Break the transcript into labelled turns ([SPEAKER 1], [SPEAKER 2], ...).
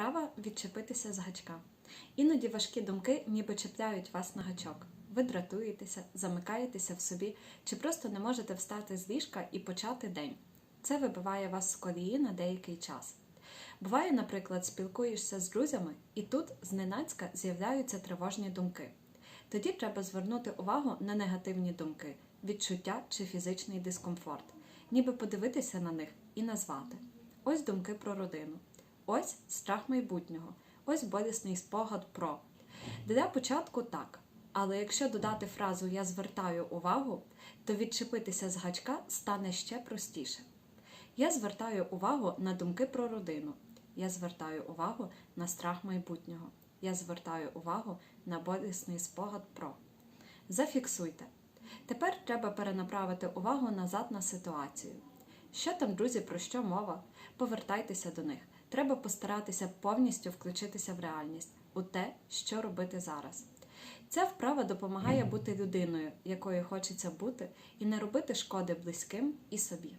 [SPEAKER 1] Вправа відчепитися з гачка. Іноді важкі думки ніби чіпляють вас на гачок. Ви дратуєтеся, замикаєтеся в собі чи просто не можете встати з ліжка і почати день. Це вибиває вас з колії на деякий час. Буває, наприклад, спілкуєшся з друзями, і тут зненацька з'являються тривожні думки. Тоді треба звернути увагу на негативні думки, відчуття чи фізичний дискомфорт, ніби подивитися на них і назвати. Ось думки про родину, ось страх майбутнього, ось болісний спогад про. Для початку так. Але якщо додати фразу Я звертаю увагу, то відчепитися з гачка стане ще простіше. Я звертаю увагу на думки про родину. Я звертаю увагу на страх майбутнього. Я звертаю увагу на болісний спогад про. Зафіксуйте. Тепер треба перенаправити увагу назад на ситуацію. Що там, друзі, про що мова? Повертайтеся до них. Треба постаратися повністю включитися в реальність, у те, що робити зараз. Ця вправа допомагає бути людиною, якою хочеться бути, і не робити шкоди близьким і собі.